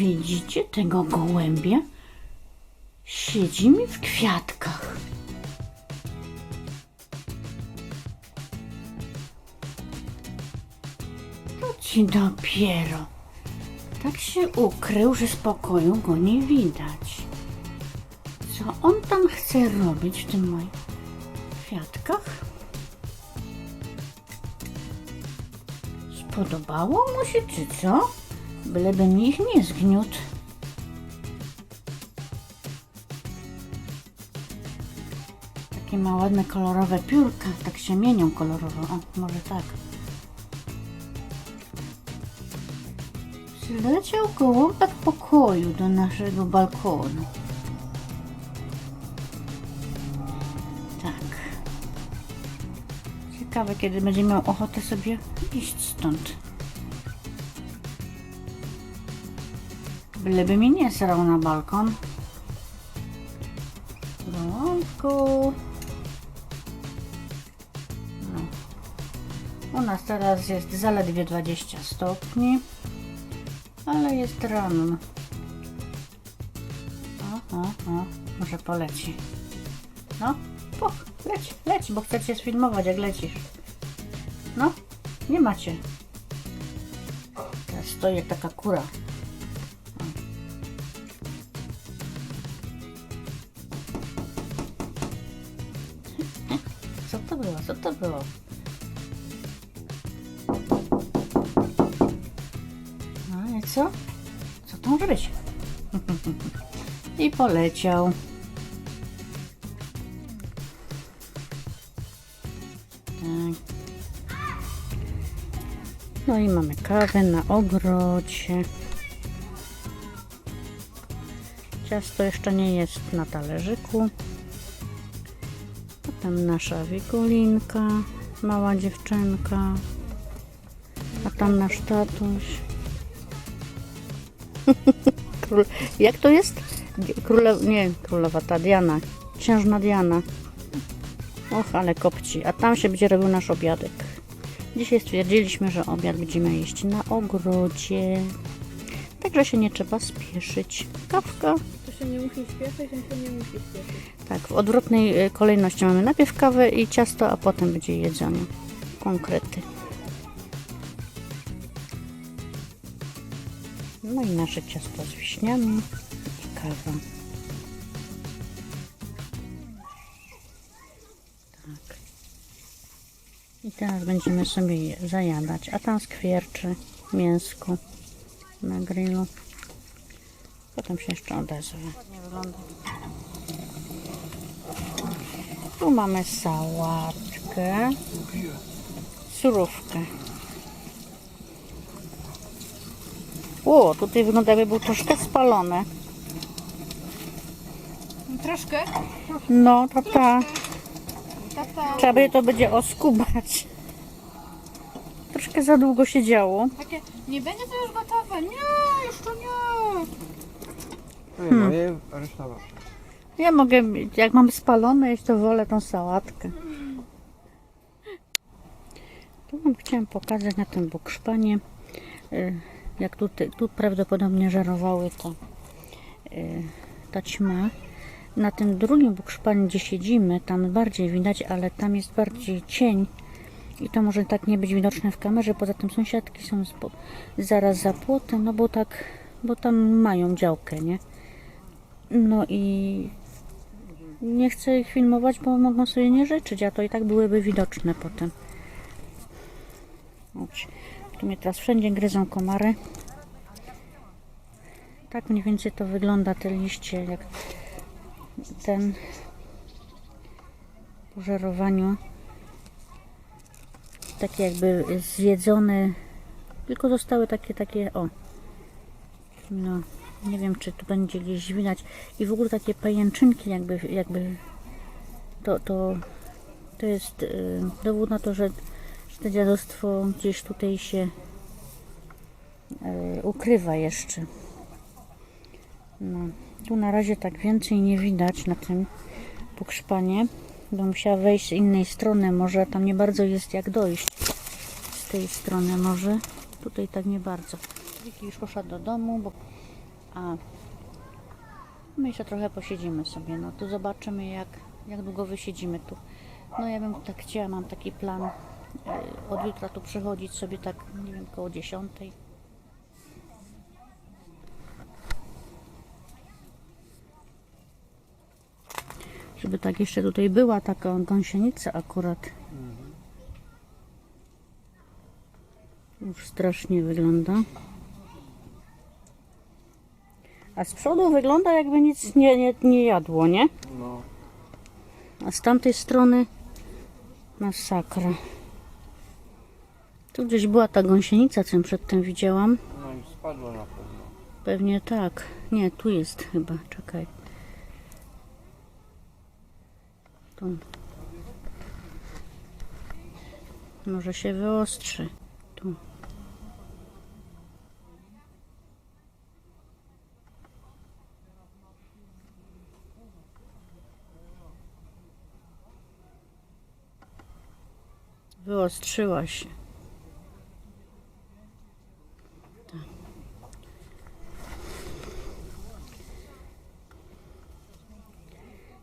widzicie tego gołębia? Siedzi mi w kwiatkach. To ci dopiero. Tak się ukrył, że z pokoju go nie widać. Co on tam chce robić w tym moim kwiatkach? Spodobało mu się, czy co? Bylebym ich nie zgniótł. Takie ma ładne kolorowe piórka, tak się mienią kolorowo. O, może tak. Przyleciał gołąbek pokoju do naszego balkonu. Tak. Ciekawe, kiedy będzie miał ochotę sobie iść stąd. Byleby mnie nie srał na balkon. Gołąbku. No. U nas teraz jest zaledwie 20 stopni, ale jest rano. O, o, o, może poleci. No, po, leć, leć, bo chcę cię sfilmować, jak lecisz. No, nie macie. Teraz stoi jak taka kura. Było? Co to było? No i co? Co to może być? I poleciał. Tak. No i mamy kawę na ogrodzie. Ciasto jeszcze nie jest na talerzyku. Potem nasza wigulinka, mała dziewczynka. A tam nasz tatuś. Król, jak to jest? Króle, nie, królowa ta Diana. Księżna Diana. Och, ale kopci. A tam się będzie robił nasz obiadek. Dzisiaj stwierdziliśmy, że obiad będziemy jeść na ogrodzie. Także się nie trzeba spieszyć. Kawka. Się nie musi śpieszyć, on się nie musi śpieszyć. Tak, w odwrotnej y, kolejności mamy najpierw kawę i ciasto, a potem będzie jedzenie. Konkrety. No i nasze ciasto z wiśniami i kawa. Tak. I teraz będziemy sobie zajadać, a tam skwierczy mięsko na grillu. Potem się jeszcze odezwę. Tu mamy sałatkę, surówkę. O, tutaj wygląda jakby był troszkę spalone. Troszkę? No, tata, Tata, trzeba by to będzie oskubać. Troszkę za długo się działo. takie, nie będzie to już gotowe. Nie, jeszcze nie. Nie, no je aresztował. Ja mogę, jak mam spalone jeść, to wolę tą sałatkę. Tu wam chciałam pokazać na tym bukszpanie, y, jak tu, tu prawdopodobnie żerowały to y, ta ćma. Na tym drugim bukszpanie, gdzie siedzimy, tam bardziej widać, ale tam jest bardziej cień i to może tak nie być widoczne w kamerze. Poza tym sąsiadki są zaraz za płotem, no bo tak, bo tam mają działkę, nie? No i nie chcę ich filmować, bo mogą sobie nie życzyć, a to i tak byłyby widoczne potem. Chodź. Tu mnie teraz wszędzie gryzą komary. Tak mniej więcej to wygląda te liście, jak ten po żerowaniu. Takie jakby zjedzone, tylko zostały takie, takie, o. No, nie wiem, czy tu będzie gdzieś widać. I w ogóle takie pajęczynki, jakby, jakby to, to, to jest y, dowód na to, że, że to dziadostwo gdzieś tutaj się y, ukrywa jeszcze. No, tu na razie tak więcej nie widać na tym pokszpanie. Bo musiała wejść z innej strony, może tam nie bardzo jest jak dojść z tej strony może. Tutaj tak nie bardzo. Wiki już poszła do domu, bo A my jeszcze trochę posiedzimy sobie. No tu zobaczymy jak, jak długo wysiedzimy tu. No ja bym tak chciała, mam taki plan e, od jutra tu przychodzić sobie tak, nie wiem, koło dziesiątej. Żeby tak jeszcze tutaj była taka gąsienica akurat. Już strasznie wygląda. A z przodu wygląda jakby nic nie, nie, nie jadło, nie? No. A z tamtej strony masakra. Tu gdzieś była ta gąsienica, co przedtem widziałam. No i spadło na pewno. Pewnie tak. Nie, tu jest chyba. Czekaj. Tu. Może się wyostrzy. Tu. Wyostrzyła się.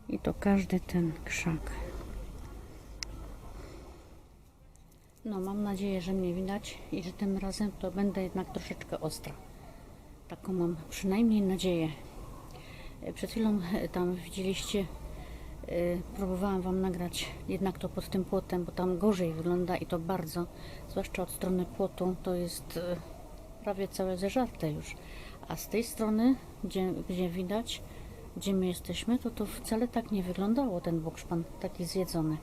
I to każdy ten krzak. No, mam nadzieję, że mnie widać i że tym razem to będę jednak troszeczkę ostra. Taką mam przynajmniej nadzieję. Przed chwilą tam widzieliście, próbowałam Wam nagrać jednak to pod tym płotem, bo tam gorzej wygląda i to bardzo, zwłaszcza od strony płotu, to jest e, prawie całe zeżarte już. A z tej strony, gdzie, gdzie widać, gdzie my jesteśmy, to to wcale tak nie wyglądało ten bukszpan, taki zjedzony.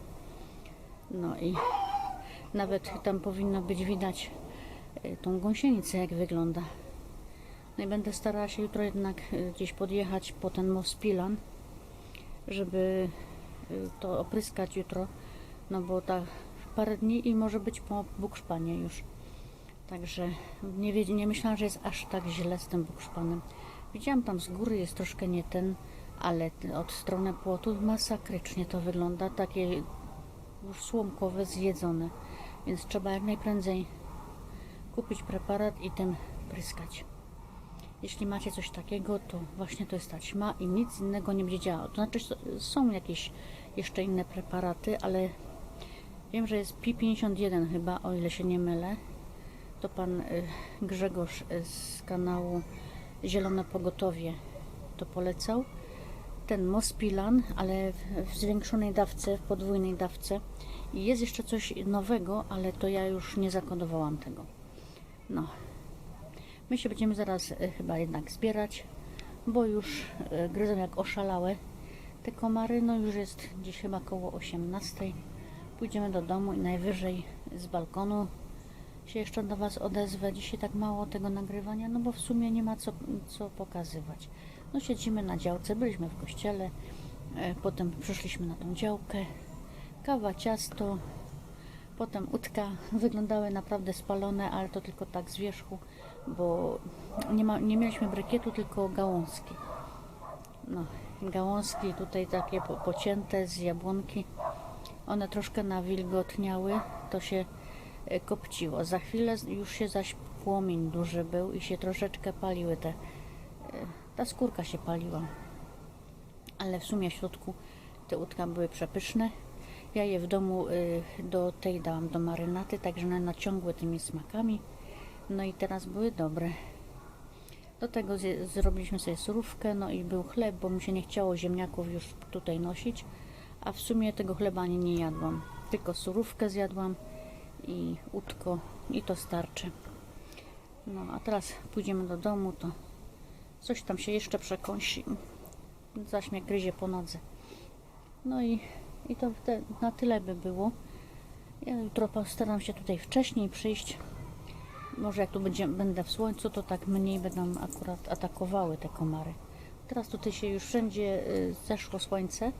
No i nawet tam powinno być widać y, tą gąsienicę, jak wygląda. No i będę starała się jutro jednak y, gdzieś podjechać po ten most Pilan, żeby y, to opryskać jutro, no bo tak parę dni i może być po bukszpanie już. Także nie, nie myślałam, że jest aż tak źle z tym bukszpanem. Widziałam tam z góry jest troszkę nie ten, ale od strony płotu masakrycznie to wygląda, takie już słomkowe, zjedzone. Więc trzeba jak najprędzej kupić preparat i tym pryskać. Jeśli macie coś takiego, to właśnie to jest ta ćma i nic innego nie będzie działało. To znaczy są jakieś jeszcze inne preparaty, ale wiem, że jest Pi51 chyba, o ile się nie mylę. To pan y, Grzegorz y, z kanału Zielone Pogotowie to polecał. Ten Mospilan, ale w zwiększonej dawce, w podwójnej dawce. I jest jeszcze coś nowego, ale to ja już nie zakodowałam tego. No. My się będziemy zaraz y, chyba jednak zbierać, bo już y, gryzą jak oszalałe te komary. No już jest gdzieś chyba koło 18. Pójdziemy do domu i najwyżej z balkonu się jeszcze do Was odezwę. Dzisiaj tak mało tego nagrywania, no bo w sumie nie ma co, co pokazywać. No siedzimy na działce, byliśmy w kościele, e, potem przyszliśmy na tą działkę, kawa, ciasto, potem udka. Wyglądały naprawdę spalone, ale to tylko tak z wierzchu, bo nie, ma, nie mieliśmy brykietu, tylko gałązki. No, gałązki tutaj takie po, pocięte z jabłonki. One troszkę nawilgotniały, to się e, kopciło. Za chwilę już się zaś płomień duży był i się troszeczkę paliły te, e, ta skórka się paliła. Ale w sumie w środku te udka były przepyszne. Ja je w domu y, do tej dałam do marynaty, także one naciągły tymi smakami. No i teraz były dobre. Do tego zrobiliśmy sobie surówkę, no i był chleb, bo mi się nie chciało ziemniaków już tutaj nosić. A w sumie tego chleba ani nie jadłam. Tylko surówkę zjadłam i udko i to starczy. No a teraz pójdziemy do domu, to coś tam się jeszcze przekąsi. Zaś mnie gryzie po nodze. No i, i to na tyle by było. Ja jutro postaram się tutaj wcześniej przyjść. Może jak tu będzie, będę w słońcu, to tak mniej będą akurat atakowały te komary. Teraz tutaj się już wszędzie y, zeszło słońce.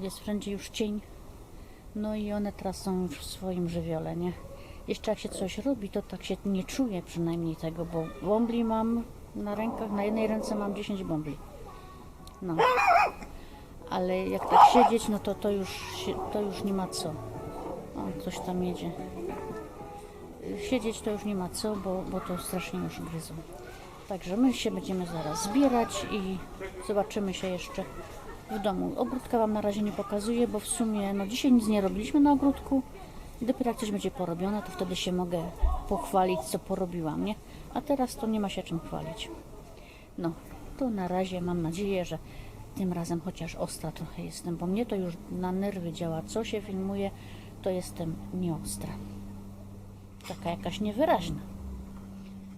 Jest wszędzie już cień. No i one teraz są już w swoim żywiole, nie? Jeszcze jak się coś robi, to tak się nie czuję przynajmniej tego, bo bombli mam na rękach, na jednej ręce mam 10 bombli. No. Ale jak tak siedzieć, no to to już, to już nie ma co. O, coś tam jedzie. Siedzieć to już nie ma co, bo, bo to strasznie już gryzą. Także my się będziemy zaraz zbierać i zobaczymy się jeszcze w domu. Ogródka Wam na razie nie pokazuję, bo w sumie no dzisiaj nic nie robiliśmy na ogródku. Dopiero jak coś będzie porobione, to wtedy się mogę pochwalić, co porobiłam, nie? A teraz to nie ma się czym chwalić. No, to na razie mam nadzieję, że tym razem chociaż ostra trochę jestem, bo mnie to już na nerwy działa. Co się filmuje, to jestem nieostra. Taka jakaś niewyraźna.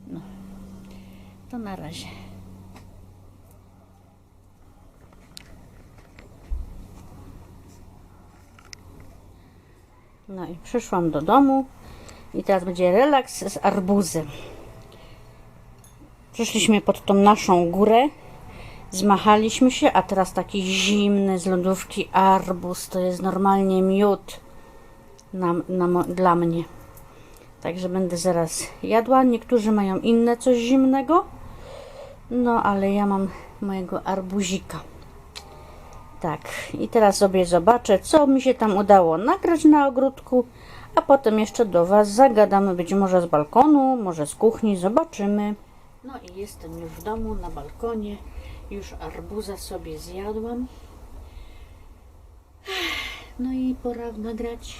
No, to na razie. No i przyszłam do domu i teraz będzie relaks z arbuzem. Przyszliśmy pod tą naszą górę, zmachaliśmy się, a teraz taki zimny z lodówki arbuz, to jest normalnie miód na, na, dla mnie. Także będę zaraz jadła. Niektórzy mają inne coś zimnego, no ale ja mam mojego arbuzika. Tak, i teraz sobie zobaczę, co mi się tam udało nagrać na ogródku, a potem jeszcze do Was zagadamy, być może z balkonu, może z kuchni, zobaczymy. No i jestem już w domu, na balkonie, już arbuza sobie zjadłam. No i pora nagrać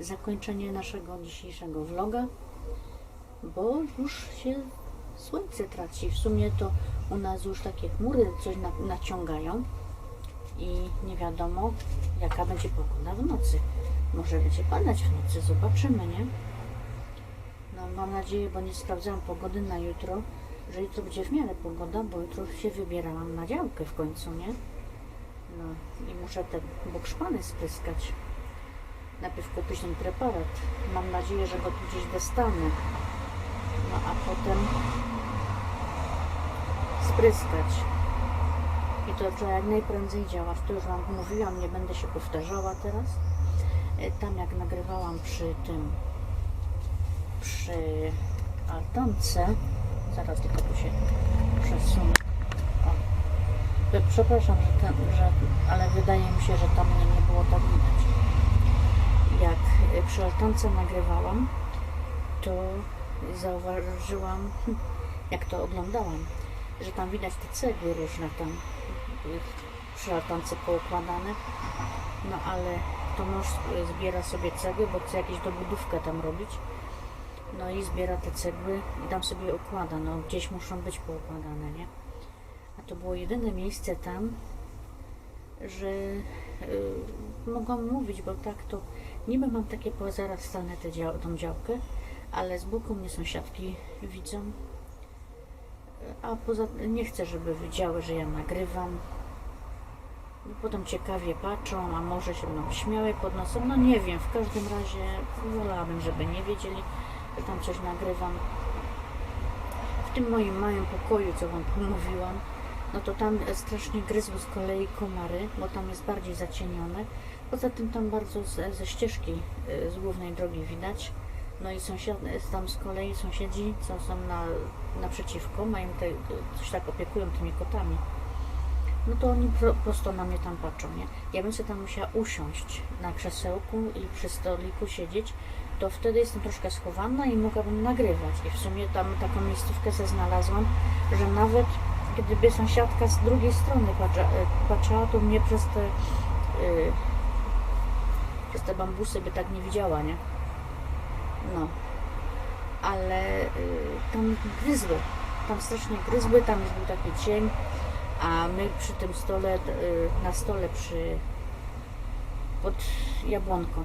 zakończenie naszego dzisiejszego vloga, bo już się słońce traci. W sumie to u nas już takie chmury coś na, naciągają i nie wiadomo jaka będzie pogoda w nocy. Może będzie padać w nocy, zobaczymy, nie? No mam nadzieję, bo nie sprawdzałam pogody na jutro, że jutro będzie w miarę pogoda, bo jutro się wybierałam na działkę w końcu, nie? No i muszę te bukszpany spryskać. Najpierw kupić ten preparat. Mam nadzieję, że go tu gdzieś dostanę. No a potem spryskać. I to trzeba jak najprędzej działać. To już Wam mówiłam, nie będę się powtarzała teraz. E, Tam jak nagrywałam przy tym, przy altance, zaraz tylko tu się przesunę. O. E, Przepraszam, że, ten, że, ale wydaje mi się, że tam mnie nie było tak widać. Jak przy nagrywałam, to zauważyłam, jak to oglądałam, że tam widać te cegły różne tam y, przy altance poukładane. No ale to mąż zbiera sobie cegły, bo chce jakieś dobudówkę tam robić. No i zbiera te cegły i tam sobie układa. No gdzieś muszą być poukładane, nie? A to było jedyne miejsce tam, że y, mogłam mówić, bo tak to niby mam takie po zaraz stanę tę dział, tą działkę, ale z boku mnie sąsiadki widzą. A poza nie chcę, żeby widziały, że ja nagrywam. Bo Potem ciekawie patrzą, a może się będą śmiały pod nosem. No nie wiem, w każdym razie wolałabym, żeby nie wiedzieli, że tam coś nagrywam. W tym moim małym pokoju, co Wam pomówiłam, no to tam strasznie gryzły z kolei komary, bo tam jest bardziej zacienione. Poza tym tam bardzo ze, ze ścieżki y, z głównej drogi widać. No i sąsiad, tam z kolei sąsiedzi, co są na, naprzeciwko, mają te, coś tak opiekują tymi kotami. No to oni pro, prosto na mnie tam patrzą, nie? Ja bym sobie tam musiała usiąść na krzesełku i przy stoliku siedzieć, to wtedy jestem troszkę schowana i mogłabym nagrywać. I w sumie tam taką miejscówkę sobie znalazłam, że nawet gdyby sąsiadka z drugiej strony patrza, e, patrzała, to mnie przez te, y, przez te bambusy by tak nie widziała, nie? No. Ale y, tam gryzły. Tam strasznie gryzły, tam już był taki cień, a my przy tym stole, y, na stole przy pod jabłonką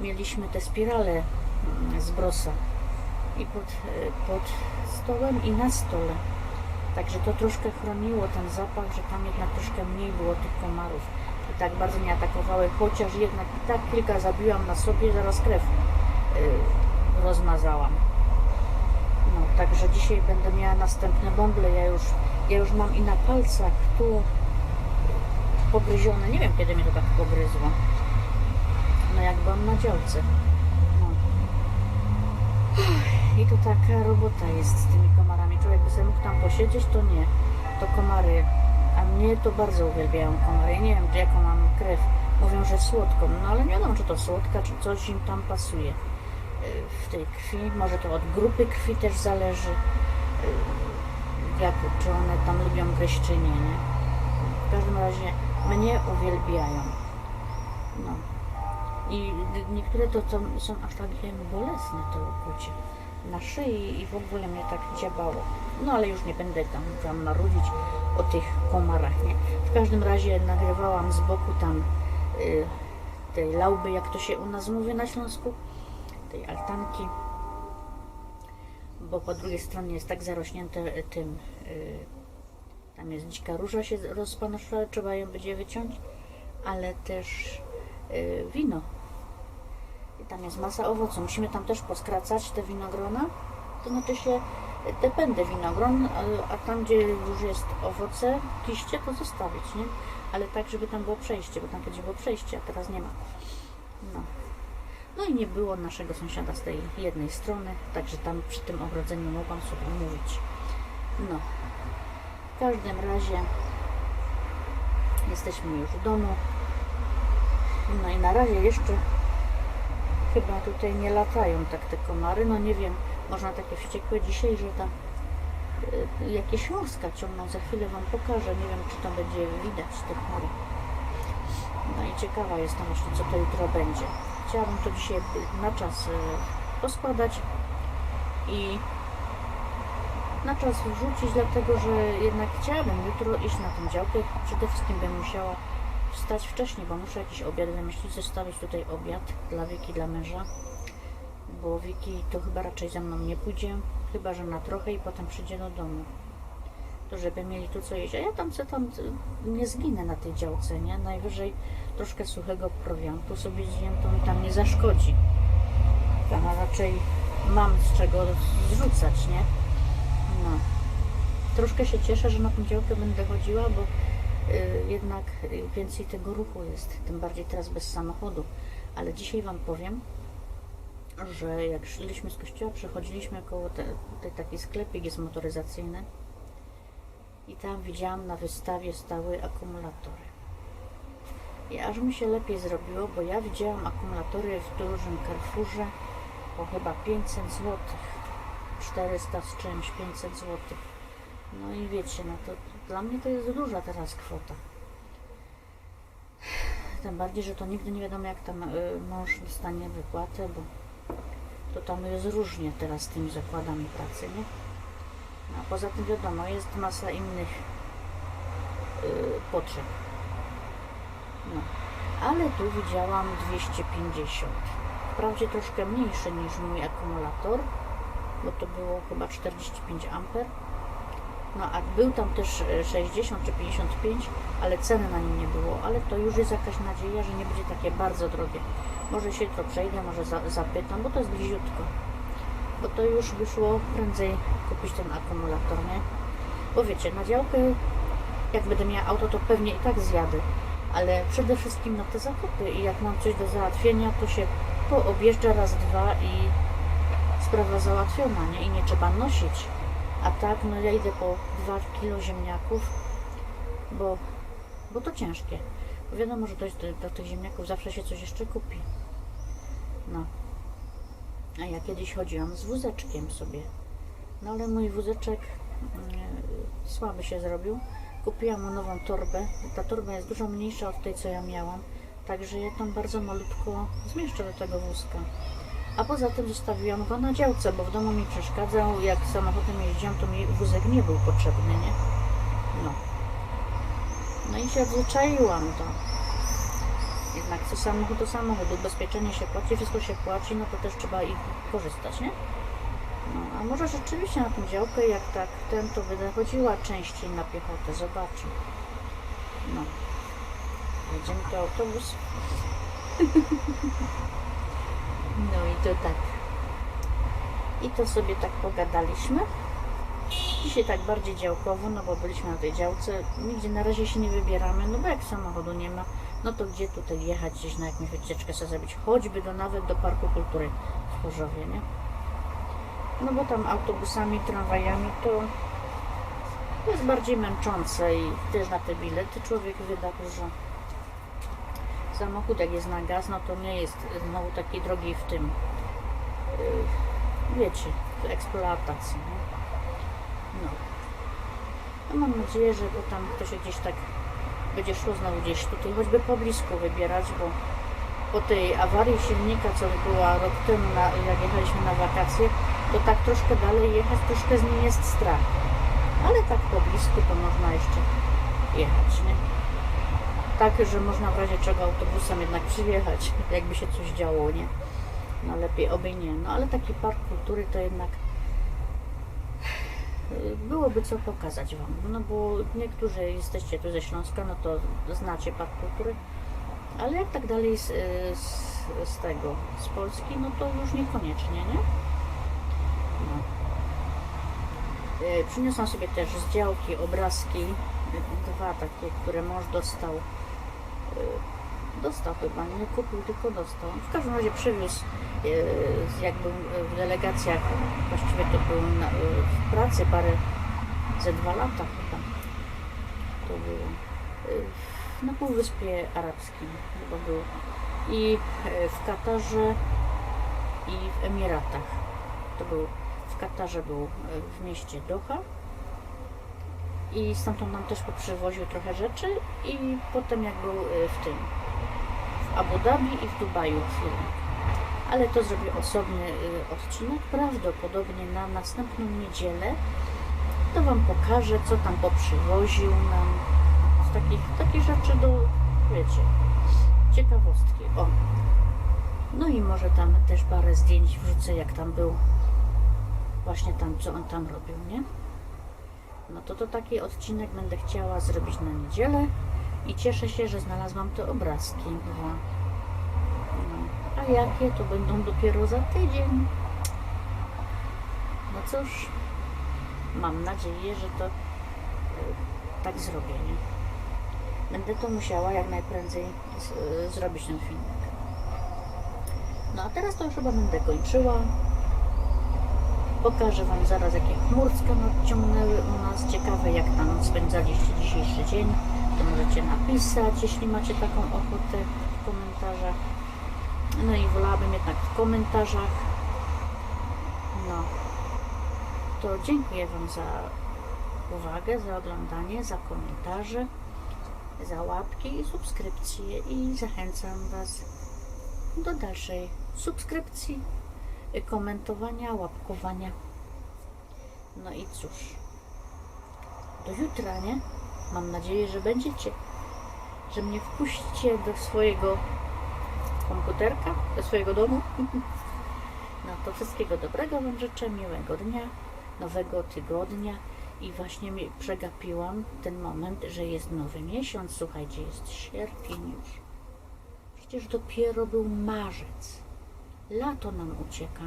mieliśmy te spirale mm, z brosa i pod, y, pod stołem i na stole. Także to troszkę chroniło ten zapach, że tam jednak troszkę mniej było tych komarów. I tak bardzo nie atakowały, chociaż jednak i tak kilka zabiłam na sobie, zaraz krew y, rozmazałam. No, także dzisiaj będę miała następne bąble. Ja już, ja już mam i na palcach tu pogryzione. Nie wiem kiedy mnie to tak pogryzło. No jak byłam na działce. No. I to taka robota jest z tymi komarami. Człowiek by sobie mógł tam posiedzieć, to nie. To komary. A mnie to bardzo uwielbiają komary. Nie wiem, jaką mam krew. Mówią, że słodką. No ale nie wiadomo, czy to słodka, czy coś im tam pasuje y, w tej krwi. Może to od grupy krwi też zależy. Y, jak czy one tam lubią gryźć, czy nie? W każdym razie mnie uwielbiają. No. I niektóre to, to są aż takie bolesne to ukucie na szyi i w ogóle mnie tak dziabało. No ale już nie będę tam, tam marudzić o tych komarach, nie? W każdym razie nagrywałam z boku tam y, tej lauby, jak to się u nas mówi na Śląsku, tej altanki, bo po drugiej stronie jest tak zarośnięte tym, y, tam jest dzika róża się rozpanoszyła, trzeba ją będzie wyciąć, ale też y, wino tam jest masa owoców. Musimy tam też poskracać te winogrona. To znaczy się te pędy winogron, a- a tam gdzie już jest owoce, liście, to zostawić, nie? Ale tak, żeby tam było przejście, bo tam kiedyś było przejście, a teraz nie ma. No. No i nie było naszego sąsiada z tej jednej strony, także tam przy tym ogrodzeniu mogłam sobie mówić. No. W każdym razie jesteśmy już w domu. No i na razie jeszcze chyba tutaj nie latają tak te komary. No nie wiem, można takie wściekłe dzisiaj, że tam y, jakieś łuska ciągną. Za chwilę Wam pokażę. Nie wiem, czy to będzie widać te chmury. No i ciekawa jestem właśnie, co to jutro będzie. Chciałabym to dzisiaj na czas y, poskładać i na czas wrzucić, dlatego że jednak chciałabym jutro iść na tą działkę. Przede wszystkim bym musiała wstać wcześniej, bo muszę jakiś obiad wymyślić, zostawić tutaj obiad dla Wiki, dla męża, bo Wiki to chyba raczej ze mną nie pójdzie, chyba że na trochę i potem przyjdzie do domu. To żeby mieli tu co jeść, a ja tam co tam nie zginę na tej działce, nie? Najwyżej troszkę suchego prowiantu sobie zjem, to mi tam nie zaszkodzi. Tam raczej mam z czego zrzucać, nie? No. Troszkę się cieszę, że na tą działkę będę chodziła, bo jednak y, więcej tego ruchu jest, tym bardziej teraz bez samochodu. Ale dzisiaj Wam powiem, że jak szliśmy z kościoła, przechodziliśmy koło te, tej taki sklepik jest motoryzacyjny i tam widziałam na wystawie stały akumulatory. I aż mi się lepiej zrobiło, bo ja widziałam akumulatory w dużym Carrefourze po chyba 500 zł. 400 z czymś, 500 zł. No i wiecie, no to dla mnie to jest duża teraz kwota. Tym bardziej, że to nigdy nie wiadomo jak tam y, mąż dostanie wypłatę, bo to tam jest różnie teraz z tymi zakładami pracy, nie? A poza tym wiadomo, jest masa innych y, potrzeb. No. Ale tu widziałam 250. Wprawdzie troszkę mniejszy niż mój akumulator, bo to było chyba 45 amper. No a był tam też e, 60 czy 55, ale ceny na nim nie było. Ale to już jest jakaś nadzieja, że nie będzie takie bardzo drogie. Może się jutro przejdę, może za, zapytam, bo to jest bliziutko. Bo to już wyszło prędzej kupić ten akumulator, nie? Bo wiecie, na działkę, jak będę miała auto, to pewnie i tak zjadę. Ale przede wszystkim na te zakupy i jak mam coś do załatwienia, to się poobjeżdża raz, dwa i sprawa załatwiona, nie? I nie trzeba nosić. A tak, no ja idę po 2 kilo ziemniaków, bo, bo to ciężkie. Bo wiadomo, że do, do tych ziemniaków zawsze się coś jeszcze kupi. No. A ja kiedyś chodziłam z wózeczkiem sobie. No ale mój wózeczek mm, słaby się zrobił. Kupiłam mu nową torbę. Ta torba jest dużo mniejsza od tej, co ja miałam. Także ja tam bardzo malutko zmieszczę do tego wózka. A poza tym zostawiłam go na działce, bo w domu mi przeszkadzał. Jak samochodem jeździłam, to mi wózek nie był potrzebny, nie? No. No i się odzwyczaiłam to. Jednak co samochód to samochód, ubezpieczenie się płaci, wszystko się płaci, no to też trzeba i korzystać, nie? No, a może rzeczywiście na tą działkę, jak tak ten, to będę chodziła częściej na piechotę, zobaczę. No. Jedziemy to autobus. No i to tak. I to sobie tak pogadaliśmy. Dzisiaj tak bardziej działkowo, no bo byliśmy na tej działce. Nigdzie na razie się nie wybieramy, no bo jak samochodu nie ma, no to gdzie tutaj jechać gdzieś na jakąś wycieczkę sobie zrobić? Choćby do nawet do Parku Kultury w Chorzowie, nie? No bo tam autobusami, tramwajami to jest bardziej męczące i też na te bilety człowiek wyda dużo. Samochód jak jest na gaz, no to nie jest znowu taki drogi w tym, yy, wiecie, w eksploatacji. Nie? No. No mam nadzieję, że bo tam to się gdzieś tak będzie szło znowu gdzieś tutaj, choćby po blisku wybierać, bo po tej awarii silnika, co była rok temu, na, jak jechaliśmy na wakacje, to tak troszkę dalej jechać, troszkę z nim jest strach. Ale tak po blisku to można jeszcze jechać, nie? Tak, że można w razie czego autobusem jednak przyjechać, jakby się coś działo, nie? No lepiej oby nie. No ale taki park kultury to jednak y, byłoby co pokazać Wam. No bo niektórzy jesteście tu ze Śląska, no to znacie park kultury. Ale jak tak dalej z, y, z, z tego, z Polski, no to już niekoniecznie, nie? No. Y, Przyniosłam sobie też z działki obrazki, dwa takie, które mąż dostał. Y, Dostał chyba, nie kupił, tylko dostał. W każdym razie przywiózł, z- jak był y, w delegacjach, właściwie to był na, w pracy parę, ze dwa lata chyba. To było. Na Półwyspie Arabskim chyba był. I w Katarze i w Emiratach. To był w Katarze był w mieście Doha i stamtąd nam też poprzywoził trochę rzeczy i potem jak był y, w tym w Abu Dhabi i w Dubaju film. Ale to zrobię osobny y, odcinek, prawdopodobnie na następną niedzielę. To Wam pokażę, co tam poprzywoził nam. Z takich, takich rzeczy do, wiecie, ciekawostki. O. No i może tam też parę zdjęć wrzucę, jak tam był. Właśnie tam, co on tam robił, nie? No to to taki odcinek będę chciała zrobić na niedzielę i cieszę się, że znalazłam te obrazki. No, a jakie to będą dopiero za tydzień. No cóż, mam nadzieję, że to y, tak zrobię, nie? Będę to musiała jak najprędzej y, zrobić ten filmik. No a teraz to już chyba będę kończyła. Pokażę Wam zaraz, jakie chmurska nadciągnęły u nas. Ciekawe, jak tam spędzaliście dzisiejszy dzień. To możecie napisać, jeśli macie taką ochotę w komentarzach. No i wolałabym jednak w komentarzach. No. To dziękuję Wam za uwagę, za oglądanie, za komentarze, za łapki i subskrypcje i zachęcam Was do dalszej subskrypcji, komentowania, łapkowania. No i cóż, do jutra, nie? Mam nadzieję, że będziecie, że mnie wpuścicie do swojego komputerka, do swojego domu. No to wszystkiego dobrego Wam życzę, miłego dnia, nowego tygodnia i właśnie przegapiłam ten moment, że jest nowy miesiąc. Słuchajcie, jest sierpień już. Przecież dopiero był marzec. Lato nam ucieka.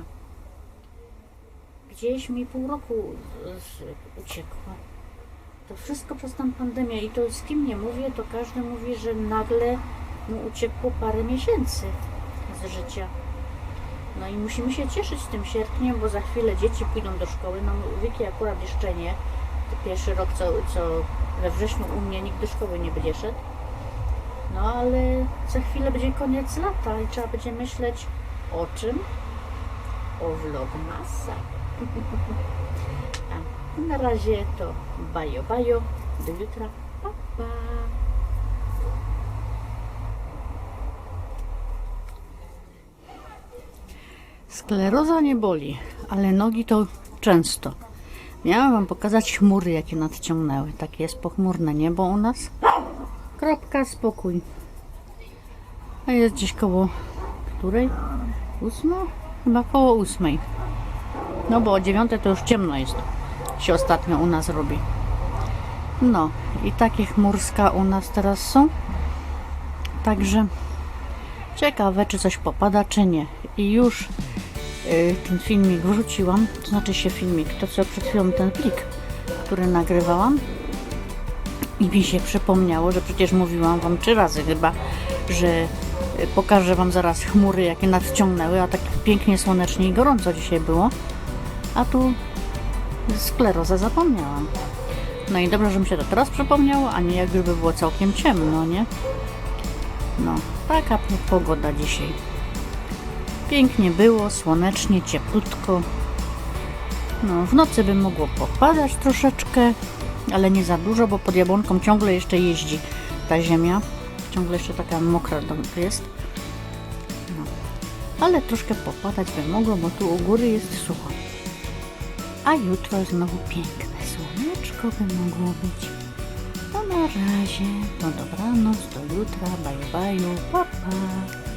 Gdzieś mi pół roku uciekło. To wszystko przez tą pandemię i to z kim nie mówię, to każdy mówi, że nagle mu uciekło parę miesięcy z życia. No i musimy się cieszyć tym sierpniem, bo za chwilę dzieci pójdą do szkoły. No Wiki akurat jeszcze nie. To pierwszy rok, co, co we wrześniu u mnie nikt do szkoły nie będzie szedł. No ale za chwilę będzie koniec lata i trzeba będzie myśleć o czym? O vlogmasa. A na razie to bajo bajo. Do jutra. Pa, pa. Skleroza nie boli, ale nogi to często. Miałam Wam pokazać chmury, jakie nadciągnęły. Takie jest pochmurne niebo u nas. Kropka, spokój. A jest gdzieś koło której? Ósma? Chyba koło ósmej. No bo o dziewiątej to już ciemno jest. Się ostatnio u nas robi. No i takie chmurska u nas teraz są. Także ciekawe, czy coś popada, czy nie. I już y, ten filmik wrzuciłam. To znaczy się filmik, to co przed chwilą ten plik, który nagrywałam. I mi się przypomniało, że przecież mówiłam Wam trzy razy chyba, że pokażę Wam zaraz chmury, jakie nadciągnęły, a tak pięknie słonecznie i gorąco dzisiaj było. A tu sklerozę zapomniałam. No i dobrze, że mi się to teraz przypomniało, a nie jakby było całkiem ciemno, nie? No, taka pogoda dzisiaj. Pięknie było, słonecznie, cieplutko. No, w nocy by mogło popadać troszeczkę, ale nie za dużo, bo pod jabłonką ciągle jeszcze jeździ ta ziemia. Ciągle jeszcze taka mokra jest. No. Ale troszkę popadać by mogło, bo tu u góry jest sucho. A jutro znowu piękne słoneczko by mogło być. No na razie, no dobranoc, do jutra, baju baju, pa pa.